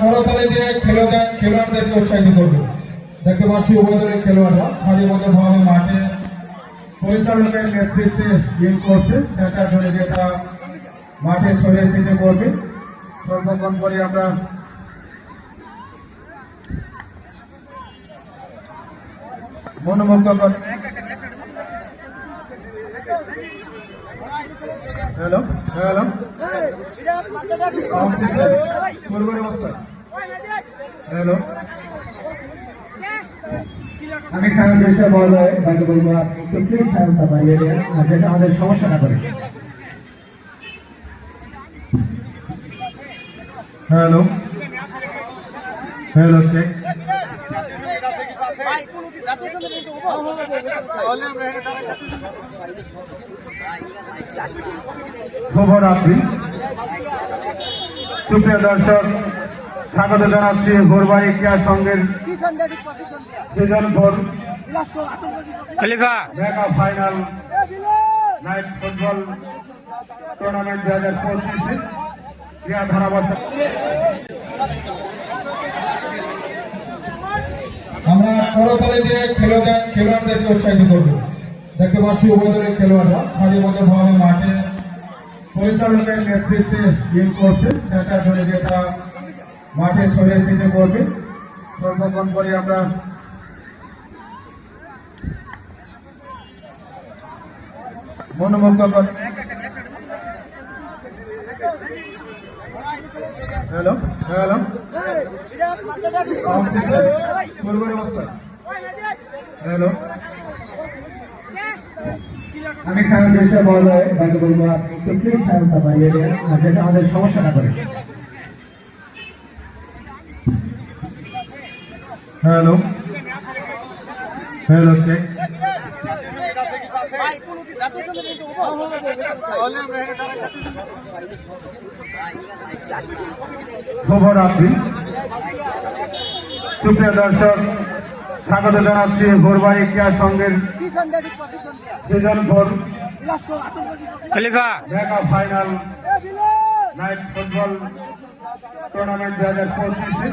করতালি দিয়ে খেলোয়াড় খেলোয়াড়দেরকে উৎসাহিত করবে। দেখতে পাচ্ছি উভয় খেলোয়াড়রা। সারিবদ্ধভাবে মাঠে পরিচালকের নেতৃত্বে গেম করছে। সেটা ধরে যে তারা মাঠে ছড়িয়ে ছিটে করবে সর্বক্ষণ করে আমরা মনোমুগ্ধকর হ্যালো হ্যালো। পূর্বের অবস্থা হ্যালো। আমি সারা চেষ্টা বলব তাকে বলব আপনি একটু প্লিজ সায়নটা বাড়িয়ে দেন আর যেটা আমাদের সমস্যা না করে। হ্যালো। হ্যালো চেক ভাই কোনো কি জাতীয় সঙ্গে কিন্তু তাহলে আমরা এটা দ্বারা জাতীয় শুভরাত্রি। সুপ্রিয় দর্শক স্বাগত জানাচ্ছি ভোরবাড়ি পিছন দিয়ে season four mega final night football tournament দুই হাজার পঁচিশে ক্রিয়া ধারাবর্ষক আমরা করতালি দিয়ে খেলোয়াড়দেরকে উৎসাহিত করব। দেখতে পাচ্ছি উভয় খেলোয়াড়রা। সারিবদ্ধভাবে মাঠে পরিচালকের নেতৃত্বে গেম করছে। সেটা ধরে যে তারা মাঠে ছড়িয়ে ছিটে করবে সর্বক্ষণ করে আমরা মনোমুগ্ধকর হ্যালো হ্যালো। হ্যালো। আমি সারা চেষ্টা বলব তাকে বলব একটু প্লিজ সায়নটা আর যেটা আমাদের সমস্যা না করে। হ্যালো। হ্যালো চেক শুভরাত্রি সুপ্রিয় দর্শক স্বাগত জানাচ্ছি ভোরবাড়ি ক্রিয়া সংঘের season four final night football tournament দু হাজার পঁচিশে